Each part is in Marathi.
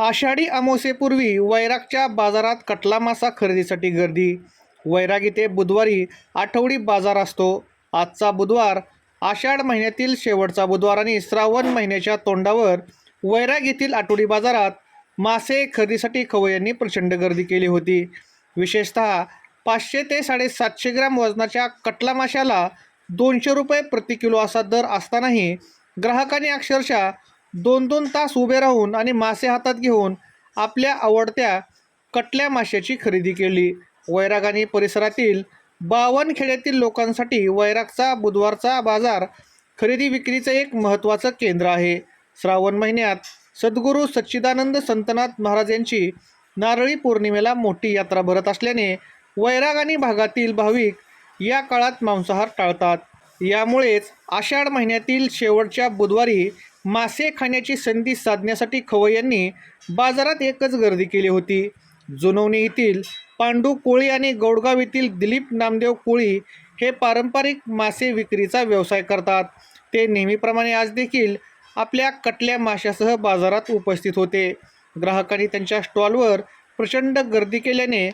आषाढी अमावस्येपूर्वी वैरागच्या बाजारात कटला मासा खरेदीसाठी गर्दी. वैराग इथे बुधवारी आठवडी बाजार असतो. आजचा बुधवार आषाढ महिन्यातील शेवटचा बुधवार आणि श्रावण महिन्याच्या तोंडावर वैराग येथील आठवडी बाजारात मासे खरेदीसाठी खवय्यांनी प्रचंड गर्दी केली होती. विशेषतः पाचशे ते साडेसातशे ग्रॅम वजनाच्या कटला माशाला दोनशे रुपये प्रति किलो असा दर असतानाही ग्राहकांनी अक्षरशः दोन दोन तास उभे राहून आणि मासे हातात घेऊन आपल्या आवडत्या कटल्या माशाची खरेदी केली. वैराग आणि परिसरातील बावन खेड्यातील लोकांसाठी वैरागचा बुधवारचा बाजार खरेदी विक्रीचं एक महत्त्वाचं केंद्र आहे. श्रावण महिन्यात सद्गुरू सच्चिदानंद संतनाथ महाराज यांची नारळी पौर्णिमेला मोठी यात्रा भरत असल्याने वैराग आणि भागातील भाविक या काळात मांसाहार टाळतात. यामुळेच आषाढ महिन्यातील शेवटच्या बुधवारी मासे खाण्याची संधी साधण्यासाठी खवय्यांनी बाजारात एकच गर्दी केली होती. जुनवणी येथील पांडू कोळी आणि गौडगाव येथील दिलीप नामदेव कोळी हे पारंपरिक मासे विक्रीचा व्यवसाय करतात. ते नेहमीप्रमाणे आज देखील आपल्या कटल्या माशासह बाजारात उपस्थित होते. ग्राहकांनी त्यांच्या स्टॉलवर प्रचंड गर्दी केल्याने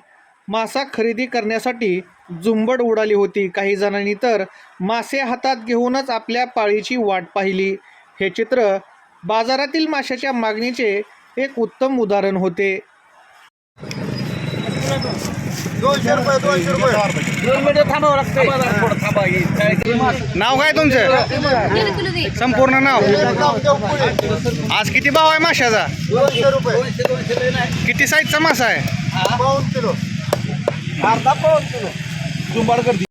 मासा खरेदी करण्यासाठी झुंबड उडाली होती. काही जणांनी तर मासे हातात घेऊनच आपल्या पाळीची वाट पाहिली. हे चित्र बाजारातील माशाच्या मागणीचे एक उत्तम उदाहरण होते. ही नाव काय तुमचं? संपूर्ण नाव. आज किती भाव आहे माशाचा? किती साईजचा मासा आहे? अर्धा पाऊन किलो.